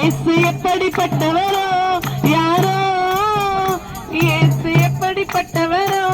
இயேசு எப்படிப்பட்டவரோ? யாரோ? இயேசு எப்படிப்பட்டவரோ?